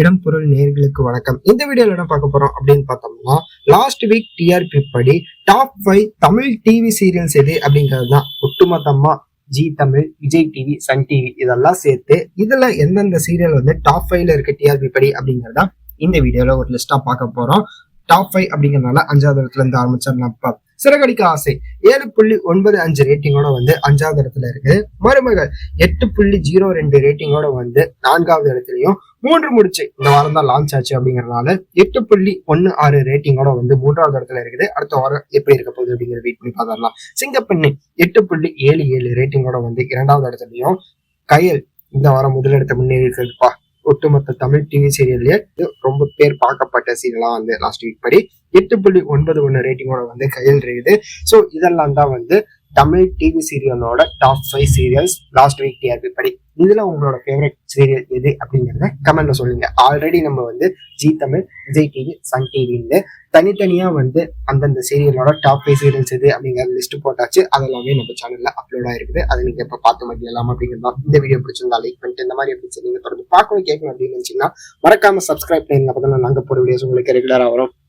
இடம் பொருள் நேர்களுக்கு வணக்கம். இந்த வீடியோல என்ன பார்க்க போறோம் அப்படின்னு பார்த்தோம்னா லாஸ்ட் வீக் டிஆர்பி படி top five Tamil TV serials எது அப்படிங்கிறது தான் ஒட்டுமொத்தமா Zee Tamil Vijay TV Sun TV இதெல்லாம் சேர்த்து இதுல எந்தெந்த சீரியல் வந்து டாப் ஃபைவ்ல இருக்க டிஆர்பி படி அப்படிங்கறத இந்த வீடியோல ஒரு லிஸ்டா பார்க்க போறோம். டாப் ஃபைவ் அப்படிங்கிறதுனால அஞ்சாவது இடத்துல இருந்து ஆரம்பிச்சிடலாம். சிறகடிக்க ஆசை. ஏழு புள்ளி ஒன்பது அஞ்சு ரேட்டிங்கோட வந்து அஞ்சாவது இடத்துல இருக்கு. மருமகள் எட்டு புள்ளி ஜீரோ ரெண்டு ரேட்டிங்கோட வந்து நான்காவது இடத்துலயும் மூன்று முடிச்சு இந்த வாரம் தான் லான்ச் ஆச்சு அப்படிங்கறதுனால எட்டு புள்ளி ஒன்னு ஆறு ரேட்டிங்கோட வந்து மூன்றாவது இடத்துல இருக்குது. அடுத்த வாரம் எப்படி இருக்க போகுது அப்படிங்கிற வெயிட் பண்ணி பார்த்துடலாம். சிங்கப்பெண்ணை எட்டு புள்ளி ஏழு ஏழு ரேட்டிங்கோட வந்து இரண்டாவது இடத்துலயும். கயல் இந்த வாரம் முதலிடத்தை முன்னேறி இருக்குதுப்பா ஒட்டுமொத்த தமிழ் டிவி சீரியல்லே ரொம்ப பேர் பார்க்கப்பட்ட சீரியலா வந்து லாஸ்ட் வீக் படி எட்டு புள்ளி ஒன்பது ஒன்று ரேட்டிங்கோட வந்து கையில் இருக்குது. ஸோ இதெல்லாம் தான் வந்து Tamil TV சீரியலோட top five serials last week TRP படி. இதுல உங்களோட ஃபேவரட் சீரியல் எது அப்படிங்கிறத கமெண்ட்ல சொல்லுங்க. ஆல்ரெடி நம்ம வந்து Zee Tamil Vijay TV Sun டிவின்னு தனித்தனியா வந்து அந்தந்த சீரியலோட டாப் ஃபைவ் சீரியல்ஸ் எது அப்படிங்கிற லிஸ்ட் போட்டாச்சு. அதெல்லாமே நம்ம சேனல்ல அப்லோட் ஆயிருக்குது. அதை நீங்க இப்ப பார்த்து மதியலாம் அப்படிங்கிறதா இந்த வீடியோ பிடிச்சிருந்தா லைக் பண்ணிட்டு இந்த மாதிரி எப்படி நீங்க தொடர்ந்து பார்க்கணும் கேட்கணும் அப்படின்னு நினைச்சீங்கன்னா மறக்காம சப்ஸ்கிரைப் பண்ணி பார்த்தோம்னா நாங்க போற வீடியோஸ் உங்களுக்கு ரெகுலரா வரும்.